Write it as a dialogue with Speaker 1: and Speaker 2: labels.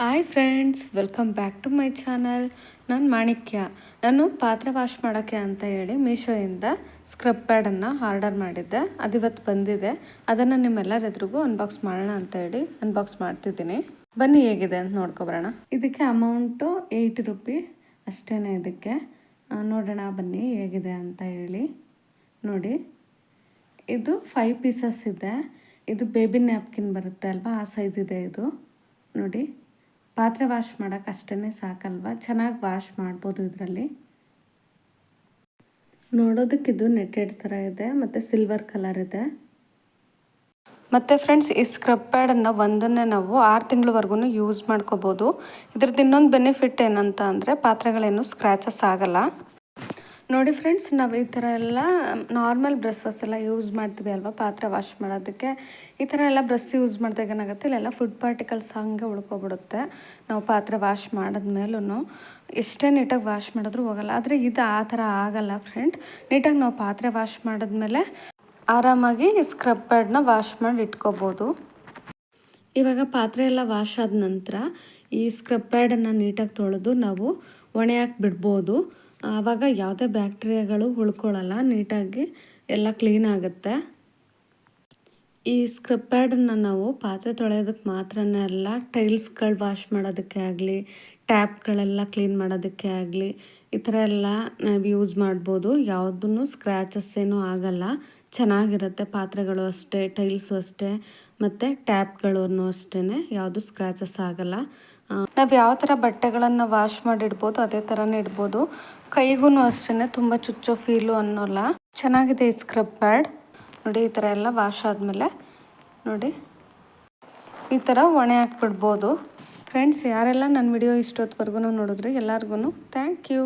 Speaker 1: Hi friends welcome back to my channel ನಾನು ಮಾಣಿಕ್ಯ. ನಾನು ಪಾತ್ರೆ ವಾಶ್ ಮಾಡೋಕ್ಕೆ ಅಂತ ಹೇಳಿ ಮೀಶೋಯಿಂದ ಸ್ಕ್ರಬ್ ಪ್ಯಾಡನ್ನು ಆರ್ಡರ್ ಮಾಡಿದ್ದೆ. ಅದಿವತ್ತು ಬಂದಿದೆ. ಅದನ್ನು ನಿಮ್ಮೆಲ್ಲರ ಎದುರಿಗೂ ಅನ್ಬಾಕ್ಸ್ ಮಾಡೋಣ ಅಂತ ಹೇಳಿ ಅನ್ಬಾಕ್ಸ್ ಮಾಡ್ತಿದ್ದೀನಿ. ಬನ್ನಿ ಹೇಗಿದೆ ಅಂತ ನೋಡ್ಕೊಬರೋಣ. ಇದಕ್ಕೆ ಅಮೌಂಟು ಏಯ್ಟಿ ರುಪಿ ಅಷ್ಟೇ ಇದಕ್ಕೆ. ನೋಡೋಣ, ಬನ್ನಿ ಹೇಗಿದೆ ಅಂತ ಹೇಳಿ. ನೋಡಿ, ಇದು ಫೈವ್ ಪೀಸಸ್ ಇದೆ. ಇದು ಬೇಬಿ ನ್ಯಾಪ್ಕಿನ್ ಬರುತ್ತೆ ಅಲ್ವಾ? ಆ ಸೈಜ್ ಇದೆ ಇದು. ನೋಡಿ. ಪಾತ್ರೆ ವಾಶ್ ಮಾಡೋಕೆ ಅಷ್ಟೇ ಸಾಕಲ್ವಾ? ಚೆನ್ನಾಗಿ ವಾಶ್ ಮಾಡ್ಬೋದು ಇದರಲ್ಲಿ. ನೋಡೋದಕ್ಕೆ ಇದು ನೆಟ್ಟೆಡ್ ಥರ ಇದೆ, ಮತ್ತು ಸಿಲ್ವರ್ ಕಲರ್ ಇದೆ. ಮತ್ತು ಫ್ರೆಂಡ್ಸ್, ಈ ಸ್ಕ್ರಬ್ ಪ್ಯಾಡನ್ನು ಒಂದನ್ನೇ ನಾವು ಆರು ತಿಂಗಳವರೆಗೂ ಯೂಸ್ ಮಾಡ್ಕೋಬೋದು. ಇದ್ರದ್ದು ಇನ್ನೊಂದು ಬೆನಿಫಿಟ್ ಏನಂತ ಅಂದರೆ ಪಾತ್ರೆಗಳೇನು ಸ್ಕ್ರ್ಯಾಚಸ್ ಆಗಲ್ಲ. ನೋಡಿ ಫ್ರೆಂಡ್ಸ್, ನಾವು ಈ ಥರ ಎಲ್ಲ ನಾರ್ಮಲ್ ಬ್ರಸ್ಸಸ್ ಎಲ್ಲ ಯೂಸ್ ಮಾಡ್ತೀವಿ ಅಲ್ವಾ? ಪಾತ್ರೆ ವಾಶ್ ಮಾಡೋದಕ್ಕೆ. ಈ ಥರ ಎಲ್ಲ ಬ್ರಸ್ ಯೂಸ್ ಮಾಡಿದಾಗ ಏನಾಗುತ್ತೆ? ಇಲ್ಲೆಲ್ಲ ಫುಡ್ ಪಾರ್ಟಿಕಲ್ಸ್ ಹಂಗೆ ಉಳ್ಕೊಬಿಡುತ್ತೆ. ನಾವು ಪಾತ್ರೆ ವಾಶ್ ಮಾಡಿದ್ಮೇಲೂ ಎಷ್ಟೇ ನೀಟಾಗಿ ವಾಶ್ ಮಾಡಿದ್ರೂ ಹೋಗಲ್ಲ. ಆದರೆ ಇದು ಆ ಥರ ಆಗಲ್ಲ ಫ್ರೆಂಡ್ ನೀಟಾಗಿ ನಾವು ಪಾತ್ರೆ ವಾಶ್ ಮಾಡಿದ್ಮೇಲೆ ಆರಾಮಾಗಿ ಸ್ಕ್ರಬ್ ಪ್ಯಾಡ್ನ ವಾಶ್ ಮಾಡಿ ಇಟ್ಕೋಬೋದು. ಇವಾಗ ಪಾತ್ರೆ ಎಲ್ಲ ವಾಶ್ ಆದ ನಂತರ ಈ ಸ್ಕ್ರಬ್ ಪ್ಯಾಡನ್ನು ನೀಟಾಗಿ ತೊಳೆದು ನಾವು ಒಣೆ ಹಾಕಿ ಬಿಡ್ಬೋದು. ಆವಾಗ ಯಾವುದೇ ಬ್ಯಾಕ್ಟೀರಿಯಾಗಳು ಉಳ್ಕೊಳ್ಳಲ್ಲ, ನೀಟಾಗಿ ಎಲ್ಲ ಕ್ಲೀನ್ ಆಗುತ್ತೆ. ಈ ಸ್ಕ್ರಬ್ ಪ್ಯಾಡನ್ನು ನಾವು ಪಾತ್ರೆ ತೊಳೆಯೋದಕ್ಕೆ ಮಾತ್ರನೇ ಅಲ್ಲ, ಟೈಲ್ಸ್ಗಳು ವಾಶ್ ಮಾಡೋದಕ್ಕೆ ಆಗಲಿ, ಟ್ಯಾಪ್ಗಳೆಲ್ಲ ಕ್ಲೀನ್ ಮಾಡೋದಕ್ಕೆ ಆಗಲಿ, ಈ ಥರ ಎಲ್ಲ ನಾವು ಯೂಸ್ ಮಾಡ್ಬೋದು. ಯಾವುದೂ ಸ್ಕ್ರ್ಯಾಚಸ್ ಏನೂ ಆಗಲ್ಲ. ಚೆನ್ನಾಗಿರುತ್ತೆ ಪಾತ್ರೆಗಳು ಅಷ್ಟೇ, ಟೈಲ್ಸು ಅಷ್ಟೇ, ಮತ್ತು ಟ್ಯಾಪ್ಗಳನ್ನು ಅಷ್ಟೇ ಯಾವುದು ಸ್ಕ್ರ್ಯಾಚಸ್ ಆಗಲ್ಲ. ನಾವು ಯಾವ ಥರ ಬಟ್ಟೆಗಳನ್ನು ವಾಶ್ ಮಾಡಿ ಇಡ್ಬೋದು, ಅದೇ ಥರನೇ ಇಡ್ಬೋದು. ಕೈಗೂ ಅಷ್ಟೇ ತುಂಬ ಚುಚ್ಚೋ ಫೀಲು ಅನ್ನೋಲ್ಲ. ಚೆನ್ನಾಗಿದೆ ಈ ಸ್ಕ್ರಬ್ ಪ್ಯಾಡ್ ನೋಡಿ, ಈ ಥರ ಎಲ್ಲ ವಾಶ್ ಆದಮೇಲೆ ನೋಡಿ. ಈ ಥರ ಒಣೆ ಹಾಕ್ಬಿಡ್ಬೋದು. ಫ್ರೆಂಡ್ಸ್ ಯಾರೆಲ್ಲ ನನ್ನ ವಿಡಿಯೋ ಇಷ್ಟೊತ್ತವರೆಗೂ ನೋಡಿದ್ರಿ ಎಲ್ಲರಿಗೂ ಥ್ಯಾಂಕ್ ಯು